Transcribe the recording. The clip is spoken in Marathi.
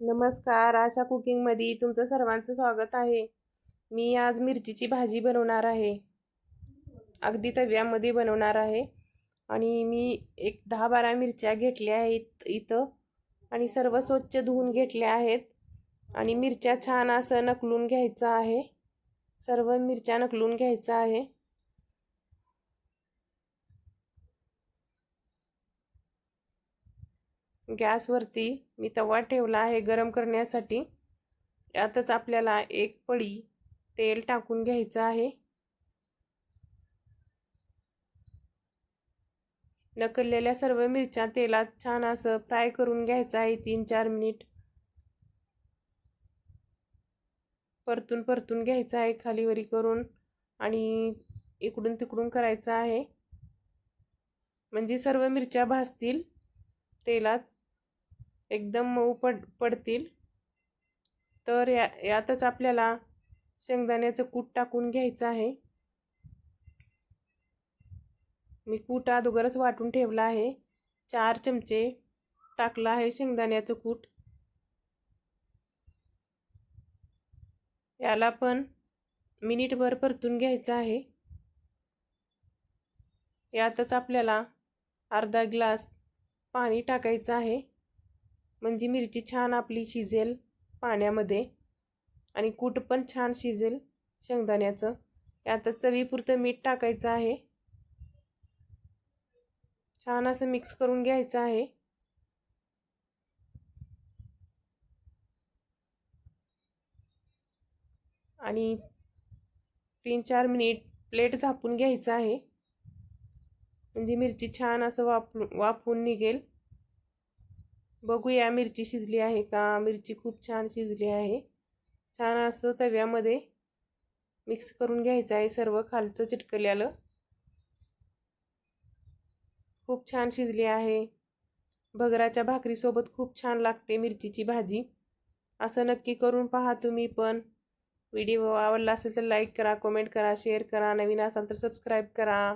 नमस्कार आशा कुकिंगमध्ये तुमचं सर्वांचं स्वागत आहे. मी आज मिरचीची भाजी बनवणार आहे. अगदी तव्यामध्ये बनवणार आहे. आणि मी एक दहा बारा मिरच्या घेतल्या आहेत इथं. आणि सर्व स्वच्छ धुवून घेतल्या आहेत. आणि मिरच्या छान असं नकलून घ्यायचं आहे. सर्व मिरच्या नकलून घ्यायचं आहे. गॅसवरती मी तवा ठेवला आहे गरम करण्यासाठी. यातच आपल्याला एक पळी तेल टाकून घ्यायचं आहे. नकललेल्या सर्व मिरच्या तेलात छान असं फ्राय करून घ्यायचं आहे तीन चार मिनिट. परतून परतून घ्यायचं आहे खालीवरी करून आणि इकडून तिकडून करायचं आहे. म्हणजे सर्व मिरच्या भाजतील तेलात एकदम मऊ पड पडतील. तर या यातच आपल्याला शेंगदाण्याचं कूट टाकून घ्यायचं आहे. मी कूट अगोदरच वाटून ठेवला आहे. चार चमचे टाकलं आहे शेंगदाण्याचं कूट. याला पण मिनिटभर परतून घ्यायचं आहे. यातच आपल्याला अर्धा ग्लास पाणी टाकायचं आहे. म्हणजे मिरची छान आपली शिजेल पाण्यामध्ये आणि कूट पण छान शिजेल शेंगदाण्याचं. आता चवीपुरतं मीठ टाकायचं आहे. छान असं मिक्स करून घ्यायचं आहे. आणि तीन चार मिनिट प्लेट झापून घ्यायचं आहे. म्हणजे मिरची छान असं वाप वाफवून निघेल. बघूया मिरची शिजली आहे का? मिरची खूप छान शिजली आहे. छान असं तव्यामध्ये मिक्स करून घ्यायचं आहे. सर्व खालचं चिटकल्यालं खूप छान शिजली आहे. भगराच्या भाकरीसोबत खूप छान लागते मिरचीची भाजी. असं नक्की करून पहा तुम्ही पण. व्हिडिओ आवडला असेल तर लाईक करा कमेंट करा शेअर करा. नवीन असाल तर सबस्क्राईब करा.